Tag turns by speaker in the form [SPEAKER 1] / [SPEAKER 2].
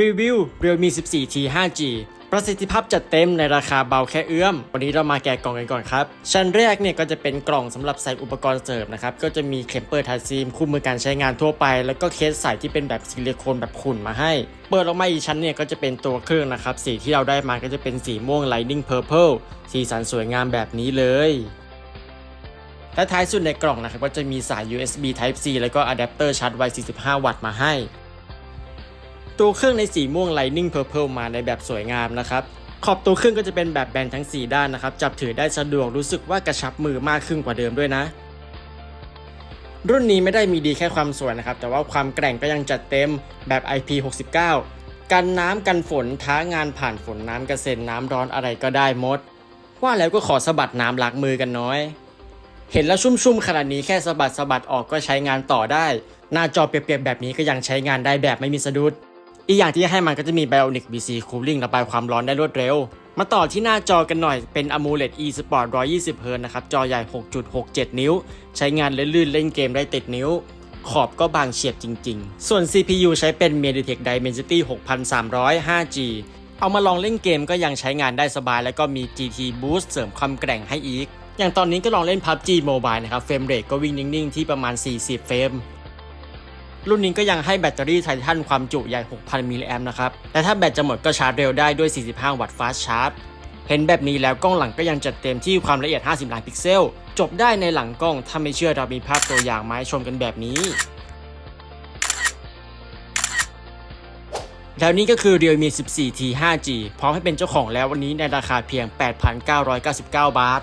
[SPEAKER 1] รีวิว Realme 14T 5G ประสิทธิภาพจัดเต็มในราคาเบาแค่เอื้อม วันนี้เรามาแกะกล่องกันก่อนครับ ชั้นแรกเนี่ยก็จะเป็นกล่องสำหรับใส่อุปกรณ์เสริมนะครับ ก็จะมีเข็มเปิดไทซีมคู่มือการใช้งานทั่วไป แล้วก็เคสใส่ที่เป็นแบบซิลิโคนแบบขุ่นมาให้ เปิดออกมาอีกชั้นเนี่ยก็จะเป็นตัวเครื่องนะครับ สีที่เราได้มาก็จะเป็นสีม่วง Lightning Purple สีสันสวยงามแบบนี้เลยและท้ายสุดในกล่องนะครับก็จะมีสาย USB Type C แล้วก็อะแดปเตอร์ชาร์จไว45 วัตต์มาให้ ตัวเครื่องในสีม่วง Lightning Purple มาในแบบสวยงามนะครับขอบตัวเครื่องก็จะเป็นแบบแบนทั้ง 4 ด้านนะครับ จับถือได้สะดวกรู้สึกว่ากระชับมือมากขึ้นกว่าเดิมด้วยนะ รุ่นนี้ไม่ได้มีดีแค่ความสวยนะครับ แต่ว่าความแกร่งก็ยังจัดเต็มแบบ IP69 กันน้ำกันฝนท้างานผ่านฝนน้ำกระเซ็นน้ำร้อนอะไรก็ได้หมด ว่าแล้วก็ขอสะบัดน้ำล้างมือกันน้อย เห็นแล้วชุ่มๆขนาดนี้แค่สะบัดสะบัดออกก็ใช้งานต่อได้ หน้าจอเปียกๆแบบนี้ก็ยังใช้งานได้แบบไม่มีสะดุด อีกอย่างที่ให้มันก็จะมี Bionic BC Cooling ระบายความร้อนได้รวดเร็ว มาต่อที่หน้าจอกันหน่อยเป็น AMOLED e Sport 120 Hz นะครับ จอใหญ่ 6.67 นิ้ว ใช้งานลื่นๆเล่นเกมได้ติดนิ้ว ขอบก็บางเฉียบจริงๆ ส่วน CPU ใช้เป็น MediaTek Dimensity 6300 5G เอามาลองเล่นเกมก็ยังใช้งานได้สบาย แล้วก็มี GT Boost เสริมความแกร่งให้อีก อย่างตอนนี้ก็ลองเล่น PUBG Mobile นะครับ เฟรมเรทก็วิ่งนิ่งๆ ที่ประมาณ 40 เฟรม รุ่นนี้ก็ยังให้แบตเตอรี่ไททันความจุใหญ่ 6,000 มิลลิแอมป์นะครับ แต่ถ้าแบตจะหมดก็ชาร์จเร็วได้ด้วย 45 วัตต์ฟาสชาร์จ เห็นแบบนี้แล้วกล้องหลังก็ยังจัดเต็มที่ความละเอียด 50 ล้านพิกเซล จบได้ในหลังกล้อง ถ้าไม่เชื่อเรามีภาพตัวอย่างมาให้ชมกันแบบนี้ แล้วนี่ก็คือ Realme 14T 5G พร้อมให้เป็นเจ้าของแล้ววันนี้ในราคาเพียง 8,999 บาท